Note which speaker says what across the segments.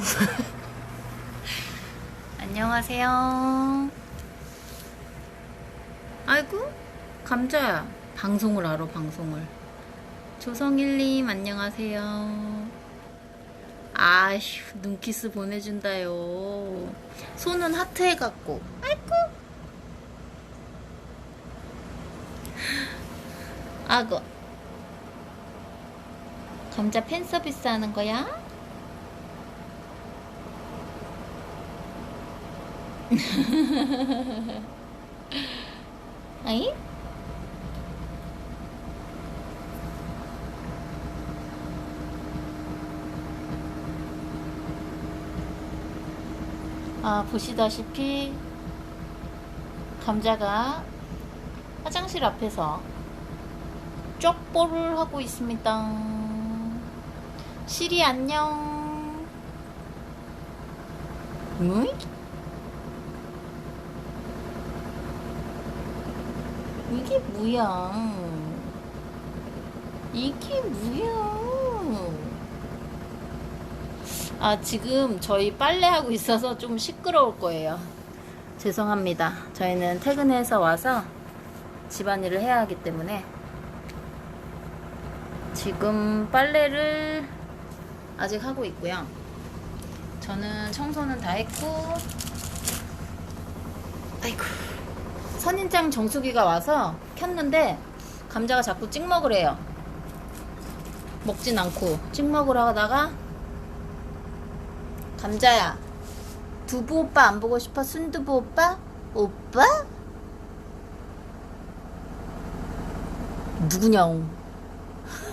Speaker 1: 안녕하세요. 아이고, 감자야. 방송을 하러, 방송을. 조성일님, 안녕하세요. 아휴, 눈키스 보내준다요. 손은 하트 해갖고. 아이고. 아고. 감자 팬 서비스 하는 거야? 아이? 아, 보시다시피 감자가 화장실 앞에서 쪽볼을 하고 있습니다. 시리 안녕. 응? 이 게 뭐야? 이게 뭐야? 아, 지금 저희 빨래하고 있어서 좀 시끄러울 거예요. 죄송합니다. 저희는 퇴근해서 와서 집안일을 해야 하기 때문에 지금 빨래를 아직 하고 있고요. 저는 청소는 다 했고, 아이고. 선인장 정수기가 와서 켰는데 감자가 자꾸 찍먹으래요. 먹진 않고 찍먹으러 하다가 감자야 두부 오빠 안 보고 싶어? 순두부 오빠? 오빠? 누구냐옹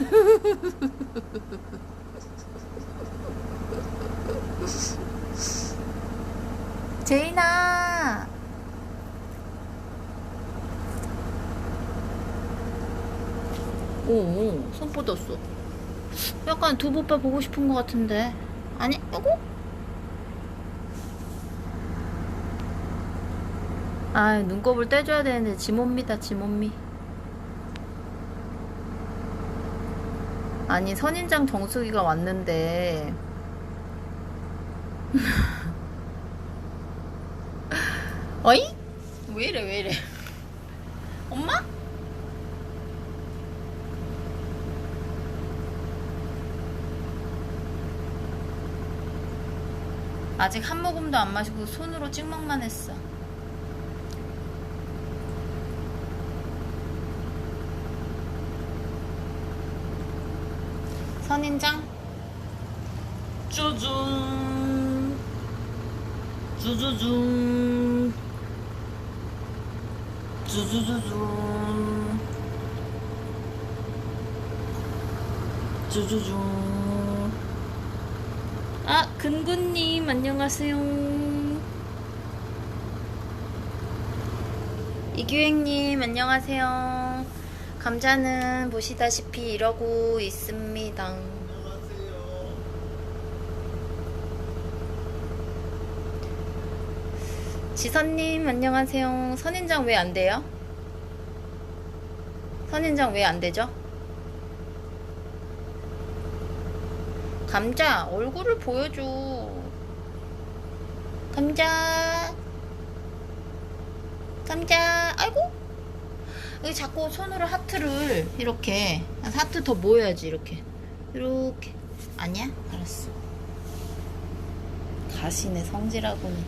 Speaker 1: 제인아 오, 손 뻗었어. 약간 두부 오빠 보고 싶은 것 같은데. 아니, 이거? 아, 눈곱을 떼줘야 되는데, 지몬미다, 지몬미. 아니, 선인장 정수기가 왔는데. 어이? 왜 이래, 왜 이래. 엄마? 아직 한 모금도 안 마시고 손으로 찍먹만 했어. 선인장? 쭈준 쭈쭈준 쭈쭈쭈준 쭈쭈준 아, 근구님, 안녕하세요. 이규행님, 안녕하세요. 감자는 보시다시피 이러고 있습니다. 지선님, 안녕하세요. 선인장 왜 안 돼요? 선인장 왜 안 되죠? 감자 얼굴을 보여줘. 감자. 감자. 아이고. 여기 자꾸 손으로 하트를 이렇게 하트 더 모여야지 이렇게. 이렇게. 아니야? 알았어. 가시네 성질하고는.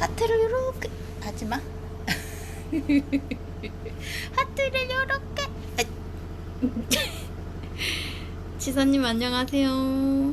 Speaker 1: 하트를 이렇게. 하지마. 하트를 이렇게 지선님 안녕하세요.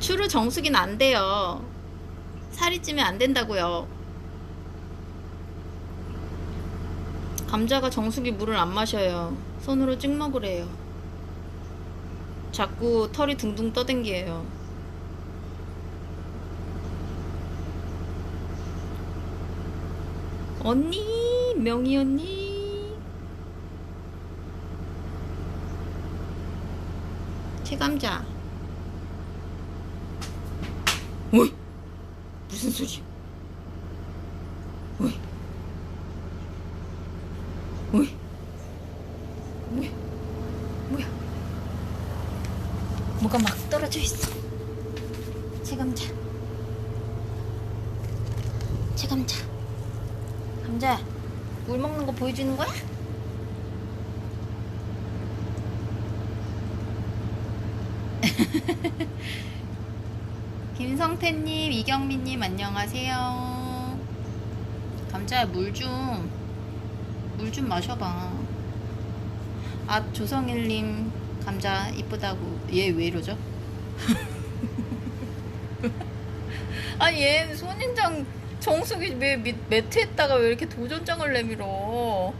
Speaker 1: 추루 정수기는 안 돼요. 살이 찌면 안 된다고요. 감자가 정수기 물을 안 마셔요. 손으로 찍 먹으래요. 자꾸 털이 둥둥 떠댕겨요. 언니, 명희 언니. 최감자. 어이? 무슨 소리? 어이? 어이? 뭐야? 뭐야? 뭐가 막 떨어져 있어. 제 감자. 제 감자. 감자, 물 먹는 거 보여주는 거야? 김성태님, 이경민님, 안녕하세요. 감자야, 물 좀, 물 좀 마셔봐. 아, 조성일님, 감자 이쁘다고. 얘 왜 이러죠? 아니, 얘 손인장 정수기 왜 밑, 매트에다가 왜 이렇게 도전장을 내밀어?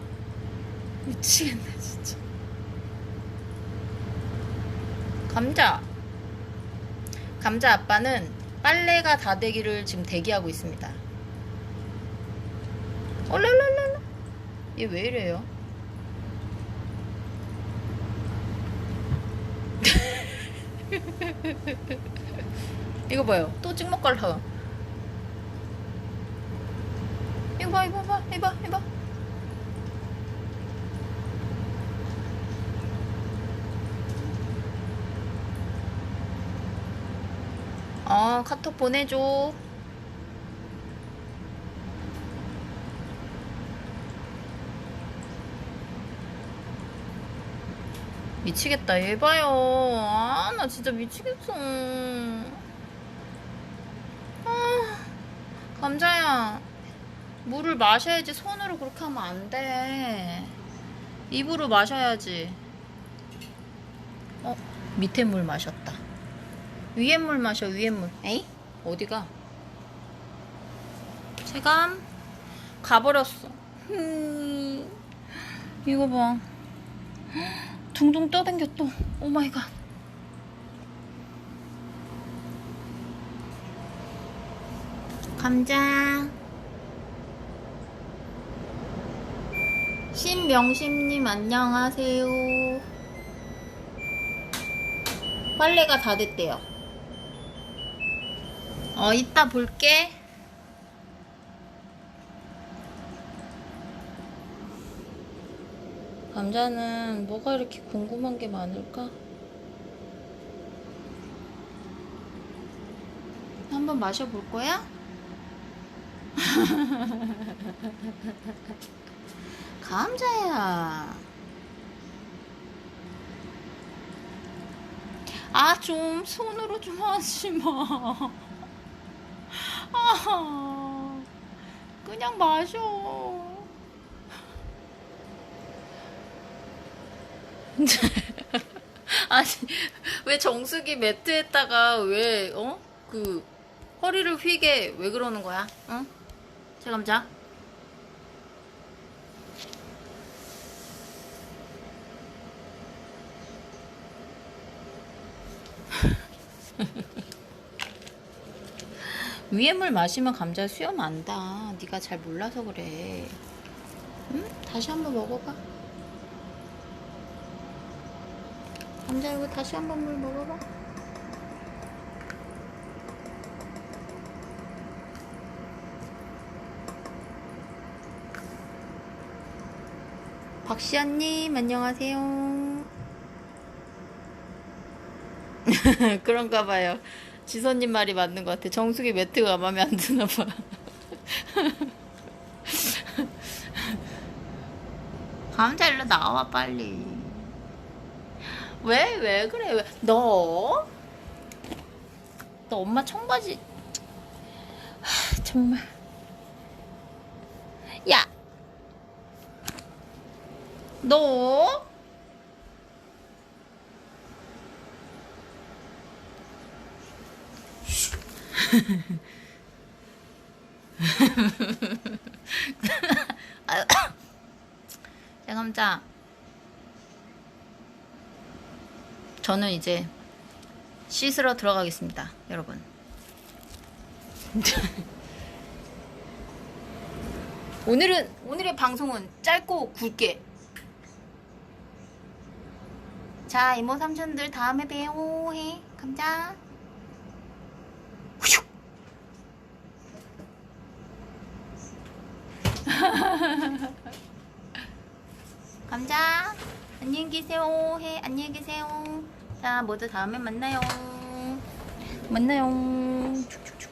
Speaker 1: 미치겠네, 진짜. 감자. 감자 아빠는 빨래가 다 되기를 지금 대기하고 있습니다. 얼랄랄랄라. 얘 왜 이래요? 이거 봐요. 또 찍먹갈라. 이거 봐, 이거 봐, 이거 봐, 이거 봐. 어, 카톡 보내줘. 미치겠다. 얘 봐요. 아, 나 진짜 미치겠어. 아, 감자야. 물을 마셔야지 손으로 그렇게 하면 안 돼. 입으로 마셔야지. 어, 밑에 물 마셨다. 위에 물 마셔, 위에 물. 에이? 어디가? 체감? 가버렸어. 음, 이거 봐. 둥둥 떠댕겨 또. 오 마이 갓. 감자. 신명심님 안녕하세요. 빨래가 다 됐대요. 어, 이따 볼게. 감자는 뭐가 이렇게 궁금한 게 많을까? 한번 마셔볼 거야? 감자야. 아, 좀 손으로 좀 하지 마. 아, 그냥 마셔. 아니, 왜 정수기 매트에다가 왜, 어? 그, 허리를 휘게 왜 그러는 거야? 응? 제 감자? 위에 물 마시면 감자 수염 안다. 네가 잘 몰라서 그래. 응? 다시 한번 먹어봐. 감자 이거 다시 한번 물 먹어봐. 박시아님 안녕하세요. 그런가 봐요. 지선님 말이 맞는 것 같아. 정수기 매트가 마음에 안 드나 봐. 감자 일로 나와 빨리. 왜 왜 그래? 왜? 너? 너 엄마 청바지 하, 정말. 야. 너? 아유. 자, 감자. 저는 이제 씻으러 들어가겠습니다, 여러분. 오늘은 오늘의 방송은 짧고 굵게. 자, 이모 삼촌들 다음에 봬요. 해. 감자. 감자 안녕히 계세요 해 안녕히 계세요 자, 모두 다음에 만나요. 만나요. 축축축.